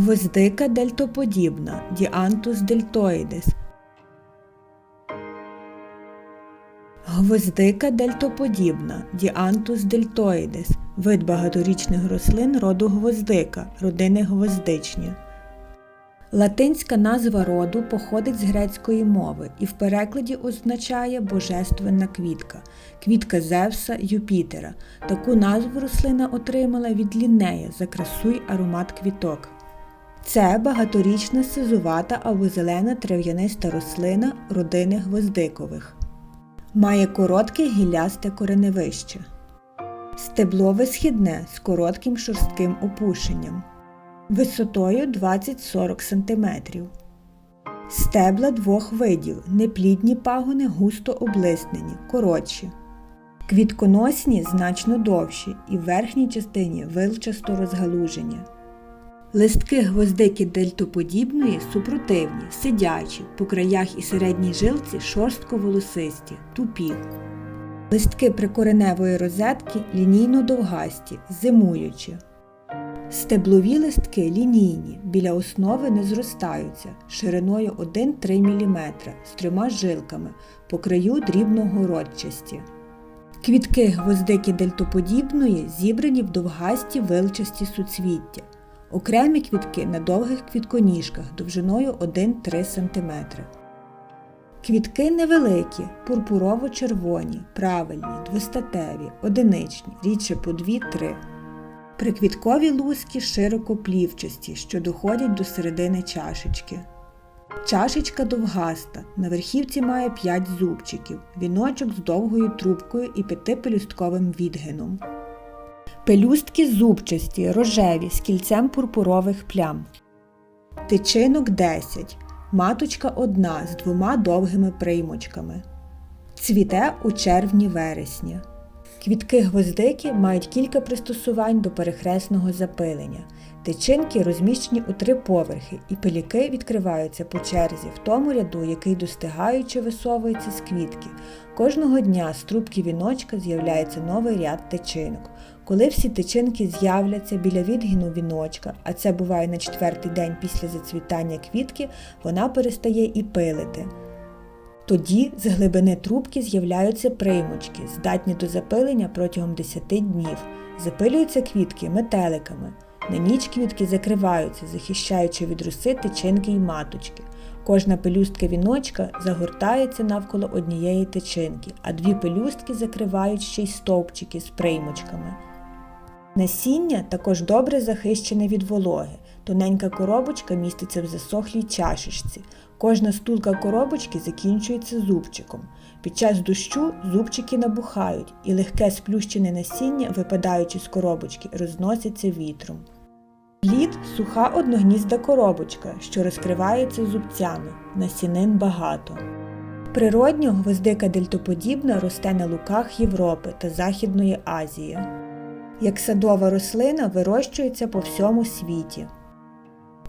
Гвоздика дельтоподібна Діантус дельтоїдес. Гвоздика дельтоподібна Діантус дельтоїдес вид багаторічних рослин роду гвоздика, родини гвоздичні. Латинська назва роду походить з грецької мови і в перекладі означає божественна квітка, квітка Зевса Юпітера. Таку назву рослина отримала від лінея за красу й аромат квіток. Це багаторічна сизувата або зелена трав'яниста рослина родини гвоздикових. Має коротке гіллясте кореневище. Стеблове східне з коротким шорстким опушенням. Висотою 20-40 см. Стебла двох видів. Неплідні пагони густо облиснені, коротші. Квітконосні значно довші і в верхній частині вилчасто розгалужені. Листки гвоздики дельтоподібної супротивні, сидячі, по краях і середній жилці шорстко волосисті, тупі. Листки прикореневої розетки лінійно довгасті, зимуючі. Стеблові листки лінійні, біля основи не зростаються, шириною 1-3 мм з трьома жилками, по краю дрібногородчасті. Квітки гвоздики дельтоподібної зібрані в довгасті вилчасті суцвіття. Окремі квітки на довгих квітконіжках довжиною 1-3 см. Квітки невеликі, пурпурово-червоні, правильні, двостатеві, одиничні, рідше по 2-3. Приквіткові лузки широко плівчасті, що доходять до середини чашечки. Чашечка довгаста, на верхівці має 5 зубчиків, віночок з довгою трубкою і п'ятипелюстковим відгином. Пелюстки зубчасті, рожеві з кільцем пурпурових плям. Тичинок 10. Маточка одна з двома довгими приймочками. Цвіте у червні-вересні. Квітки гвоздики мають кілька пристосувань до перехресного запилення. Тичинки розміщені у три поверхи, і пелюки відкриваються по черзі в тому ряду, який достигаючи висовується з квітки. Кожного дня з трубки віночка з'являється новий ряд тичинок. Коли всі тичинки з'являться біля відгину віночка, а це буває на четвертий день після зацвітання квітки, вона перестає і пилити. Тоді з глибини трубки з'являються приймочки, здатні до запилення протягом 10 днів. Запилюються квітки метеликами. На ніч квітки закриваються, захищаючи від роси тичинки й маточки. Кожна пелюстка віночка загортається навколо однієї тичинки, а дві пелюстки закривають ще й стовпчики з приймочками. Насіння також добре захищене від вологи. Тоненька коробочка міститься в засохлій чашечці. Кожна стулка коробочки закінчується зубчиком. Під час дощу зубчики набухають і легке сплющене насіння, випадаючи з коробочки, розноситься вітром. Плід суха одногнізда коробочка, що розкривається зубцями. Насінин багато. Природньо гвоздика дельтоподібна росте на луках Європи та Західної Азії. Як садова рослина вирощується по всьому світі.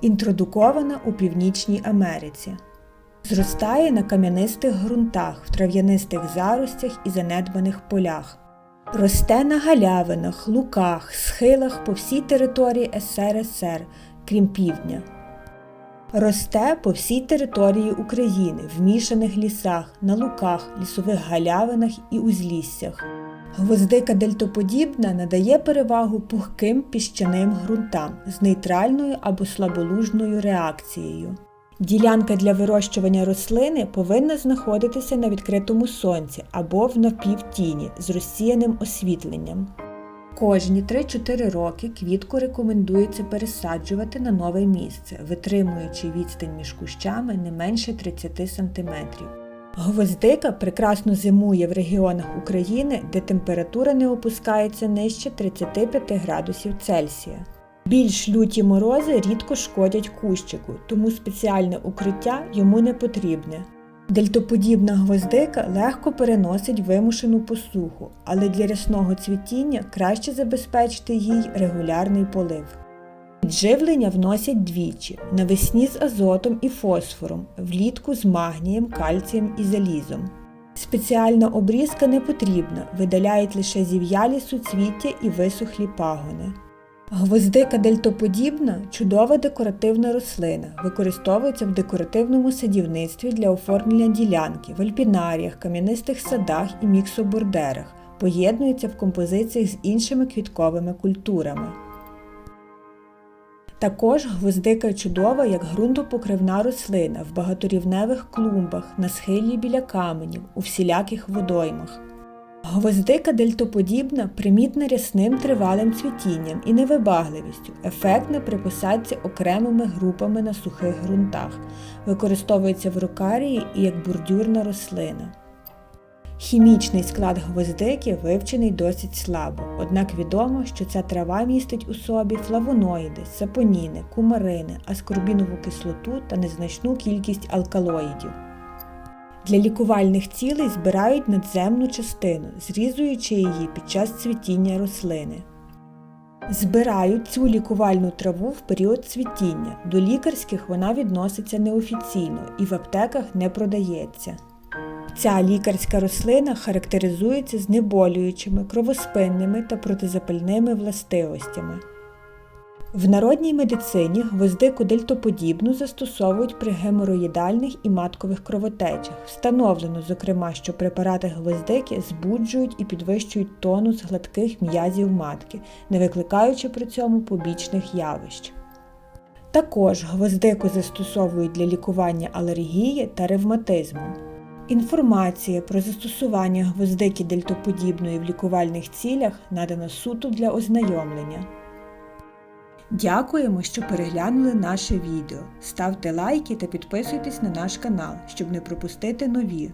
Інтродукована у Північній Америці. Зростає на кам'янистих ґрунтах, в трав'янистих заростях і занедбаних полях. Росте на галявинах, луках, схилах по всій території СРСР, крім півдня. Росте по всій території України, в мішаних лісах, на луках, лісових галявинах і узліссях. Гвоздика дельтоподібна надає перевагу пухким піщаним ґрунтам з нейтральною або слаболужною реакцією. Ділянка для вирощування рослини повинна знаходитися на відкритому сонці або в напівтіні з розсіяним освітленням. Кожні 3-4 роки квітку рекомендується пересаджувати на нове місце, витримуючи відстань між кущами не менше 30 см. Гвоздика прекрасно зимує в регіонах України, де температура не опускається нижче 35 градусів Цельсія. Більш люті морози рідко шкодять кущику, тому спеціальне укриття йому не потрібне. Дельтоподібна гвоздика легко переносить вимушену посуху, але для рясного цвітіння краще забезпечити їй регулярний полив. Підживлення вносять двічі навесні з азотом і фосфором, влітку з магнієм, кальцієм і залізом. Спеціальна обрізка не потрібна, видаляють лише зів'ялі суцвіття і висохлі пагони. Гвоздика дельтоподібна чудова декоративна рослина, використовується в декоративному садівництві для оформлення ділянки, в альпінаріях, кам'янистих садах і міксобордерах, поєднується в композиціях з іншими квітковими культурами. Також гвоздика чудова як ґрунтопокривна рослина в багаторівневих клумбах, на схилі біля каменів, у всіляких водоймах. Гвоздика дельтоподібна примітна рясним тривалим цвітінням і невибагливістю, ефектна при посадці окремими групами на сухих ґрунтах, використовується в рукарії і як бордюрна рослина. Хімічний склад гвоздики вивчений досить слабо, однак відомо, що ця трава містить у собі флавоноїди, сапоніни, кумарини, аскорбінову кислоту та незначну кількість алкалоїдів. Для лікувальних цілей збирають надземну частину, зрізуючи її під час цвітіння рослини. Збирають цю лікувальну траву в період цвітіння. До лікарських вона відноситься неофіційно і в аптеках не продається. Ця лікарська рослина характеризується знеболюючими, кровоспинними та протизапальними властивостями. В народній медицині гвоздику дельтоподібну застосовують при гемороїдальних і маткових кровотечах. Встановлено, зокрема, що препарати гвоздики збуджують і підвищують тонус гладких м'язів матки, не викликаючи при цьому побічних явищ. Також гвоздику застосовують для лікування алергії та ревматизму. Інформація про застосування гвоздики дельтоподібної в лікувальних цілях надана суто для ознайомлення. Дякуємо, що переглянули наше відео. Ставте лайки та підписуйтесь на наш канал, щоб не пропустити нові.